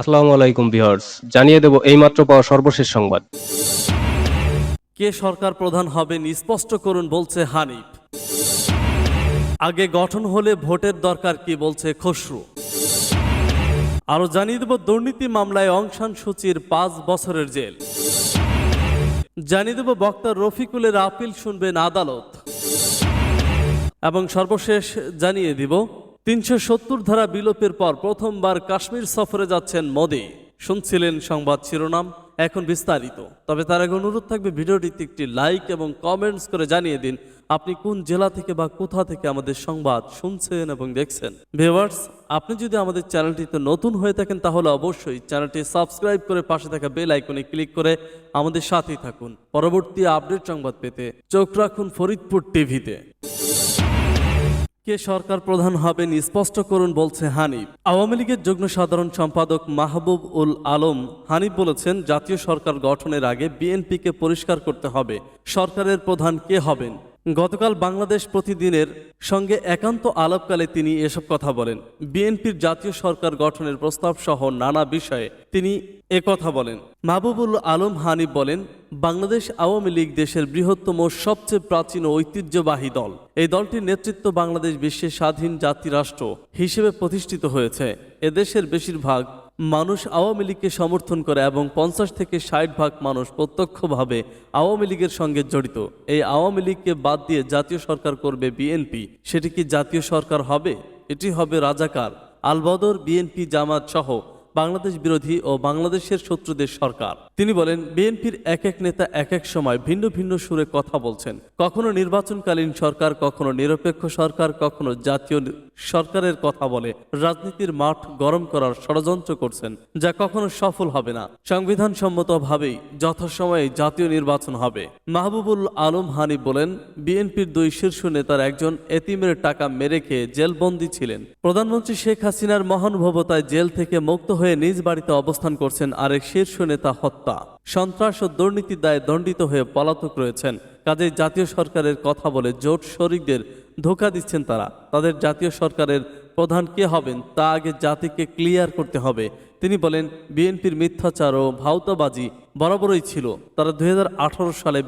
আসসালামু আলাইকুম ভিউয়ার্স, জানিয়ে দেব এইমাত্র পাওয়া সর্বশেষ সংবাদ। কে সরকার প্রধান হবেন স্পষ্ট করুন, বলছে হানিফ। আগে গঠন হলে ভোটের দরকার কি, বলছে খসরু। আরও জানিয়ে দেব, দুর্নীতি মামলায় অংশান সূচির পাঁচ বছরের জেল। জানিয়ে দেব, বক্তা রফিকুলের আপিল শুনবেন আদালত। এবং সর্বশেষ জানিয়ে দিব তিনশো সত্তর ধারা বিলোপের পর প্রথমবার কাশ্মীর সফরে যাচ্ছেন মোদি। শুনছিলেন সংবাদ শিরোনাম, এখন বিস্তারিত। তবে তার আগে অনুরোধ থাকবে ভিডিওটিতে একটি লাইক এবং কমেন্টস করে জানিয়ে দিন আপনি কোন জেলা থেকে বা কোথা থেকে আমাদের সংবাদ শুনছেন এবং দেখছেন। ভিউয়ার্স, আপনি যদি আমাদের চ্যানেলটিতে নতুন হয়ে থাকেন তাহলে অবশ্যই চ্যানেলটি সাবস্ক্রাইব করে পাশে থাকা বেল আইকনে ক্লিক করে আমাদের সাথেই থাকুন। পরবর্তী আপডেট সংবাদ পেতে চোখ রাখুন ফরিদপুর টিভিতে। কে সরকার প্রধান হবেন স্পষ্ট করুন, বলছে হানিফ। আওয়ামী লীগের যুগ্ম সাধারণ সম্পাদক মাহবুব উল আলম, হানিফ বলেছেন, জাতীয় সরকার গঠনের আগে বিএনপিকে পরিষ্কার করতে হবে। সরকারের প্রধান কে হবেন? গতকাল বাংলাদেশ প্রতিদিনের সঙ্গে একান্ত আলাপকালে তিনি এসব কথা বলেন। বিএনপির জাতীয় সরকার গঠনের প্রস্তাব সহ নানা বিষয়ে তিনি কথা বলেন। মাহবুবুল আলম হানিফ বলেন, বাংলাদেশ আওয়ামী লীগ দেশের বৃহত্তম, সবচেয়ে প্রাচীন ঐতিহ্যবাহী দল। এই দলটির নেতৃত্ব বাংলাদেশ বিশ্বের স্বাধীন জাতিরাষ্ট্র হিসেবে প্রতিষ্ঠিত হয়েছে। এদেশের বেশিরভাগ মানুষ আওয়ামী লীগকে সমর্থন করে এবং পঞ্চাশ থেকে ষাট ভাগ মানুষ প্রত্যক্ষভাবে আওয়ামী লীগের সঙ্গে জড়িত। এই আওয়ামী লীগকে বাদ দিয়ে জাতীয় সরকার করবে বিএনপি। সেটি কি জাতীয় সরকার হবে? এটি হবে রাজাকার। আলবদর বিএনপি, জামাত সহ বাংলাদেশ বিরোধী ও বাংলাদেশের শত্রুদের সরকার। তিনি বলেন, বিএনপির এক এক নেতা এক এক সময় ভিন্ন ভিন্ন সুরে কথা বলছেন। কখনো নির্বাচনকালীন সরকার, কখনো নিরপেক্ষ সরকার, কখনো জাতীয় সরকারের কথা বলে রাজনীতির মাঠ গরম করার ষড়যন্ত্র করছেন, যা কখনো সফল হবে না। সংবিধান সম্মতভাবেই যথাসময়ে জাতীয় নির্বাচন হবে। মাহবুবুল আলম হানি বলেন, বিএনপির দুই শীর্ষ নেতার একজন এতিমের টাকা মেরে খেয়ে জেলবন্দী ছিলেন। প্রধানমন্ত্রী শেখ হাসিনার মহানুভবতায় জেল থেকে মুক্ত হয়ে নিজ বাড়িতে অবস্থান করছেন আরেক শীর্ষ নেতা হত্যা সন্ত্রাস ও দুর্নীতির দায়ে দণ্ডিত হয়ে পলাতক রয়েছেন। কাজেই জাতীয় সরকারের কথা বলে জোট শরিকদের ধোকা দিচ্ছেন তারা। তাদের জাতীয় সরকারের প্রধান কে হবেন তা আগে জাতিকে ক্লিয়ার করতে হবে। তিনি বলেন, বিএনপির মিথ্যাচার ও ভাউতাবাজি বরাবরই ছিল। তারা দুই হাজার আঠারো সালে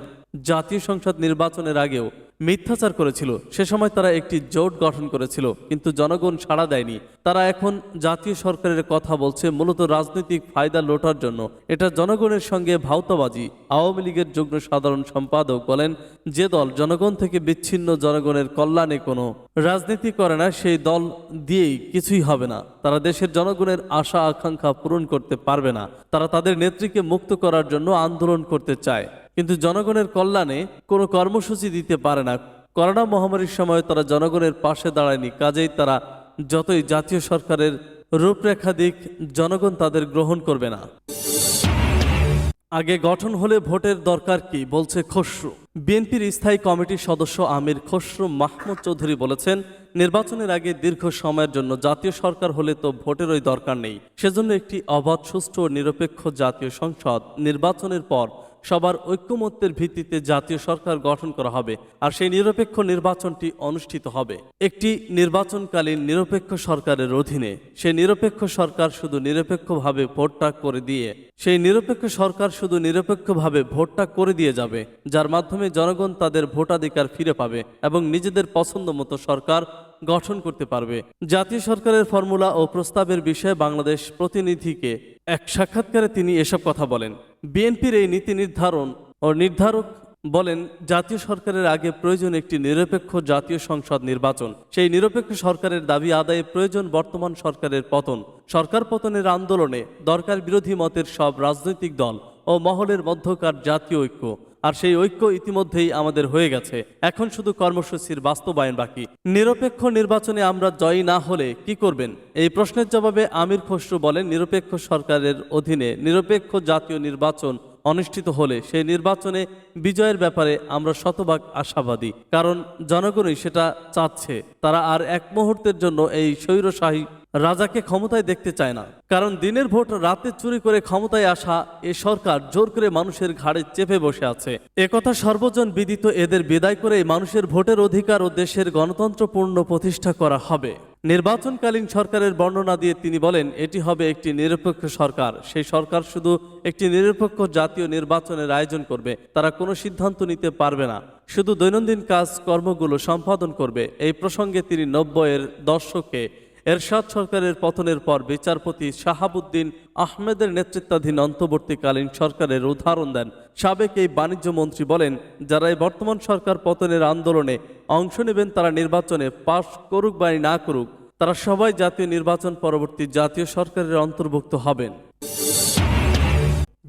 জাতীয় সংসদ নির্বাচনের আগেও মিথ্যাচার করেছিল। সে সময় তারা একটি জোট গঠন করেছিল, কিন্তু জনগণ সাড়া দেয়নি। তারা এখন জাতীয় সরকারের কথা বলছে, মূলত রাজনৈতিক ফায়দা লোটার জন্য। এটা জনগণের সঙ্গে ভাওতাবাজি। আওয়ামী লীগের যুগ্ম সাধারণ সম্পাদক বলেন, যে দল জনগণ থেকে বিচ্ছিন্ন জনগণের কল্যাণে কোনো রাজনীতি করে না, সেই দল দিয়েই কিছুই হবে না। তারা দেশের জনগণের আশা, আকাঙ্ক্ষা পূরণ করতে পারবে না। তারা তাদের নেত্রীকে মুক্ত করার জন্য আন্দোলন করতে চায়। কিন্তু জনগণের কল্যাণে কোনো কর্মসূচি দিতে পারে না। করোনা মহামারীর সময় তারা জনগণের পাশে দাঁড়ায়নি। কাজেই তারা যতই জাতীয় সরকারের রূপরেখা দিক, জনগণ তাদের গ্রহণ করবে না। আগে গঠন হলে ভোটের দরকার কি? বলছে খসরু। বিএনপির স্থায়ী কমিটির সদস্য আমির খসরু মাহমুদ চৌধুরী বলেছেন, নির্বাচনের আগে দীর্ঘ সময়ের জন্য জাতীয় সরকার হলে তো ভোটের ওই দরকার নেই। সেজন্য একটি অবাধ, সুষ্ঠু ও নিরপেক্ষ জাতীয় সংসদ নির্বাচনের পর সবার ঐক্যমত্যের ভিত্তিতে জাতীয় সরকার গঠন করা হবে আর সেই নিরপেক্ষ নির্বাচনটি অনুষ্ঠিত হবে। একটি নির্বাচনকালীন নিরপেক্ষ সরকারের অধীনে সেই নিরপেক্ষ সরকার শুধু নিরপেক্ষভাবে ভোটটা করে দিয়ে, সেই নিরপেক্ষ সরকার শুধু নিরপেক্ষভাবে ভোটটা করে দিয়ে যাবে, যার মাধ্যমে জনগণ তাদের ভোটাধিকার ফিরে পাবে এবং নিজেদের পছন্দ মতো সরকার গঠন করতে পারবে। জাতীয় সরকারের ফর্মুলা ও প্রস্তাবের বিষয়ে বাংলাদেশ প্রতিনিধিকে এক সাক্ষাৎকারে তিনি এসব কথা বলেন। বিএনপির এই নীতি নির্ধারণ ও নির্ধারক বলেন, জাতীয় সরকারের আগে প্রয়োজন একটি নিরপেক্ষ জাতীয় সংসদ নির্বাচন। সেই নিরপেক্ষ সরকারের দাবি আদায়ে প্রয়োজন বর্তমান সরকারের পতন। সরকার পতনের আন্দোলনে দরকার বিরোধী মতের সব রাজনৈতিক দল ও মহলের মধ্যকার জাতীয় ঐক্য। আর সেই ঐক্য ইতিমধ্যেই আমাদের হয়ে গেছে। এখন শুধু কর্মসূচির বাস্তবায়ন বাকি। নিরপেক্ষ নির্বাচনে আমরা জয়ী না হলে কি করবেন? এই প্রশ্নের জবাবে আমির খসরু বলেন, নিরপেক্ষ সরকারের অধীনে নিরপেক্ষ জাতীয় নির্বাচন অনুষ্ঠিত হলে সেই নির্বাচনে বিজয়ের ব্যাপারে আমরা শতভাগ আশাবাদী। কারণ জনগণই সেটা চাচ্ছে। তারা আর এক মুহূর্তের জন্য এই স্বৈরশাহী রাজাকে ক্ষমতায় দেখতে চায় না। কারণ দিনের ভোট রাতে চুরি করে ক্ষমতায় আসা এ সরকার জোর করে মানুষের ঘাড়ে চেপে বসে আছে। একথা সর্বজন বিদিত এদের বিদায় করে মানুষের ভোটের অধিকার ও দেশের গণতন্ত্রপূর্ণ প্রতিষ্ঠা করা হবে। নির্বাচনকালীন সরকারের বর্ণনা দিয়ে তিনি বলেন, এটি হবে একটি নিরপেক্ষ সরকার। সেই সরকার শুধু একটি নিরপেক্ষ জাতীয় নির্বাচনের আয়োজন করবে। তারা কোনো সিদ্ধান্ত নিতে পারবে না। শুধু দৈনন্দিন কাজ কর্মগুলো সম্পাদন করবে। এই প্রসঙ্গে তিনি নব্বইয়ের দশকে এরশাদ সরকারের পতনের পর বিচারপতি শাহাবুদ্দিন আহমেদের নেতৃত্বাধীন অন্তর্বর্তীকালীন সরকারের উদাহরণ দেন। সাবেক এই বাণিজ্য মন্ত্রী বলেন, যারা এই বর্তমান সরকার পতনের আন্দোলনে অংশ নেবেন, তারা নির্বাচনে পাশ করুক বা না করুক, তারা সবাই জাতীয় নির্বাচন পরবর্তী জাতীয় সরকারের অন্তর্ভুক্ত হবেন।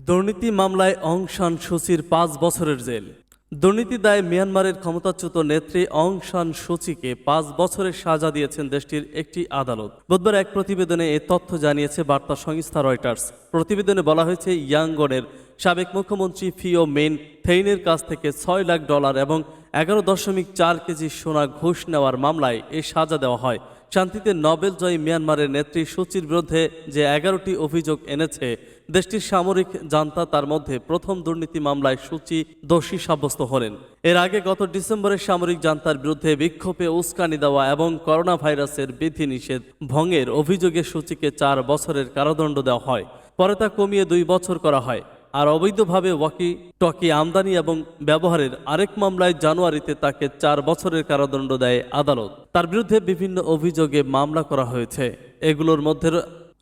দুর্নীতি মামলায় অং সান সুচির পাঁচ বছরের জেল। দুর্নীতি দায়ে মিয়ানমারের ক্ষমতাচ্যুত নেত্রী অং সান সুচিকে পাঁচ বছরের সাজা দিয়েছেন দেশটির একটি আদালত। বুধবার এক প্রতিবেদনে এ তথ্য জানিয়েছে বার্তা সংস্থা রয়টার্স। প্রতিবেদনে বলা হয়েছে ইয়াঙ্গনের সাবেক মুখ্যমন্ত্রী ফিও মেন থেইনের কাছ থেকে ছয় লাখ ডলার এবং এগারো দশমিক চার কেজি সোনা ঘুষ নেওয়ার মামলায় এ সাজা দেওয়া হয়। শান্তিতে নোবেল জয়ী মিয়ানমারের নেত্রী সূচির বিরুদ্ধে যে এগারোটি অভিযোগ এনেছে, দেশটির সামরিক জান্তা তার মধ্যে প্রথম দুর্নীতি মামলায় সূচি দোষী সাব্যস্ত হলেন। এর আগে গত ডিসেম্বরে সামরিক জান্তার বিরুদ্ধে বিক্ষোভে উস্কানি দেওয়া এবং করোনা ভাইরাসের বিধিনিষেধ ভঙ্গের অভিযোগে সূচিকে চার বছরের কারাদণ্ড দেওয়া হয়। পরে তা কমিয়ে দুই বছর করা হয়। আর অবৈধভাবে ওয়াকি টকি আমদানি এবং ব্যবহারের আরেক মামলায় জানুয়ারিতে তাকে চার বছরের কারাদণ্ড দেয় আদালত। তার বিরুদ্ধে বিভিন্ন অভিযোগে মামলা করা হয়েছে। এগুলোর মধ্যে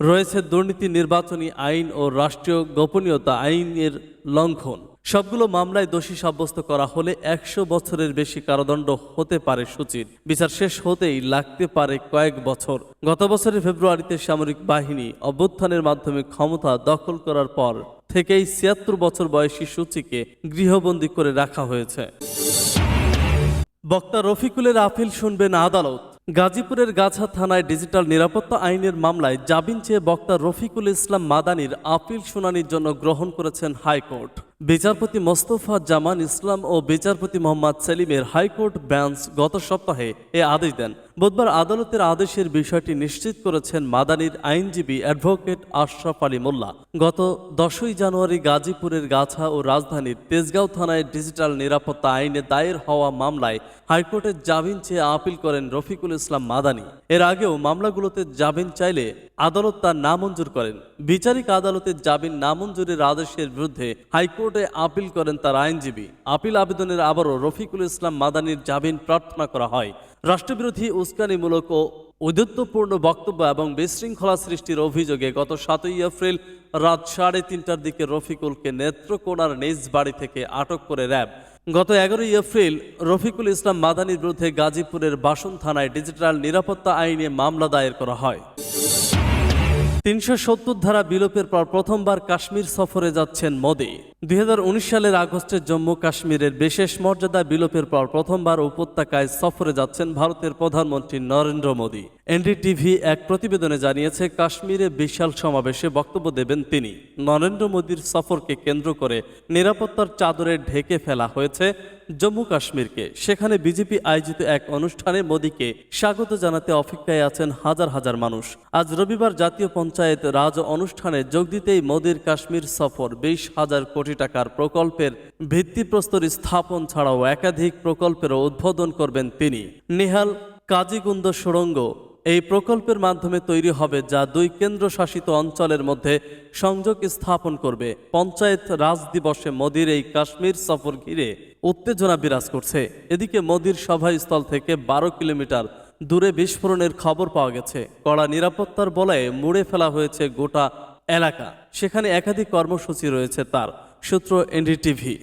রয়েছে দুর্নীতি নির্বাচনী আইন ও রাষ্ট্রীয় গোপনীয়তা আইনের লঙ্ঘন। সবগুলো মামলায় দোষী সাব্যস্ত করা হলে একশো বছরের বেশি কারাদণ্ড হতে পারে সূচির। বিচার শেষ হতেই লাগতে পারে কয়েক বছর। গত বছরের ফেব্রুয়ারিতে সামরিক বাহিনী অভ্যুত্থানের মাধ্যমে ক্ষমতা দখল করার পর থেকেই ছিয়াত্তর বছর বয়সী সূচিকে গৃহবন্দী করে রাখা হয়েছে। বক্তা রফিকুলের আপিল শুনবেন আদালত। গাজীপুরের গাছা থানায় ডিজিটাল নিরাপত্তা আইনের মামলায় জামিন চেয়ে বক্তা রফিকুল ইসলাম মাদানির আপিল শুনানির জন্য গ্রহণ করেছেন হাইকোর্ট। বিচারপতি মোস্তফা জামান ইসলাম ও বিচারপতি মোহাম্মদ সেলিমের হাইকোর্ট বেঞ্চ গত সপ্তাহে এ আদেশ দেন। বুধবার আদালতের আদেশের বিষয়টি নিশ্চিত করেছেন মাদানির আইনজীবী অ্যাডভোকেট আশরাফ আলী মোল্লা। গত দশই জানুয়ারি গাজীপুরের গাছা ও রাজধানীর তেজগাঁও থানায় ডিজিটাল নিরাপত্তা আইনে দায়ের হওয়া মামলায় হাইকোর্টের জামিন চেয়ে আপিল করেন রফিকুল ইসলাম মাদানি। এর আগেও মামলাগুলোতে জামিন চাইলে আদালত তা নামঞ্জুর করেন। বিচারিক আদালতের জামিন নামঞ্জুরের আদেশের বিরুদ্ধে হাইকোর্টে আপিল করেন তার আইনজীবী। আপিল আবেদনের আবারও রফিকুল ইসলাম মাদানির জামিন প্রার্থনা করা হয়। রাষ্ট্রবিরোধী উস্কানিমূলক ও ঔদ্ধত্যপূর্ণ বক্তব্য এবং বিশৃঙ্খলা সৃষ্টির অভিযোগে গত সাতই এপ্রিল রাত সাড়ে তিনটার দিকে রফিকুলকে নেত্রকোনার নিজ বাড়ি থেকে আটক করে র্যাব। গত এগারোই এপ্রিল রফিকুল ইসলাম মাদানির বিরুদ্ধে গাজীপুরের বাসন থানায় ডিজিটাল নিরাপত্তা আইনে মামলা দায়ের করা হয়। তিনশো সত্তর ধারা বিলোপের পর প্রথমবার কাশ্মীর সফরে যাচ্ছেন মোদি। দুই সালের আগস্টে জম্মু কাশ্মীরের বিশেষ মর্যাদা বিলোপের পর প্রথমবার উপত্যকায় সফরে যাচ্ছেন ভারতের প্রধানমন্ত্রী নরেন্দ্র মোদি। এনডিটিভি এক প্রতিবেদনে জানিয়েছে, কাশ্মীরে বিশাল সমাবেশে বক্তব্য দেবেন তিনি। নরেন্দ্র মোদীর সফরকে কেন্দ্র করে নিরাপত্তার চাদরে ঢেকে ফেলা হয়েছে। জম্মু কাশ্মীরকে। সেখানে বিজেপি আয়োজিত এক অনুষ্ঠানে মোদীকে স্বাগত জানাতে অপেক্ষায় আছেন হাজার হাজার মানুষ। আজ রবিবার জাতীয় পঞ্চায়েত রাজ অনুষ্ঠানে যোগ দিতেই মোদীর কাশ্মীর সফর বিশ হাজার কোটি টাকার প্রকল্পের ভিত্তিপ্রস্তর স্থাপন ছাড়াও একাধিক প্রকল্পেরও উদ্বোধন করবেন তিনি। নেহাল কাজীগুন্দ সুড়ঙ্গ, এই প্রকল্পের মাধ্যমে তৈরি হবে যা দুই কেন্দ্রশাসিত অঞ্চলের মধ্যে সংযোগ স্থাপন করবে। পঞ্চায়েত রাজ দিবসে মোদির এই কাশ্মীর সফর ঘিরে উত্তেজনা বিরাজ করছে। এদিকে মোদির সভাস্থল থেকে বারো কিলোমিটার দূরে বিস্ফোরণের খবর পাওয়া গেছে। কড়া নিরাপত্তার বলয়ে মুড়ে ফেলা হয়েছে গোটা এলাকা। সেখানে একাধিক কর্মসূচি রয়েছে তার। সূত্র এনডিটিভি।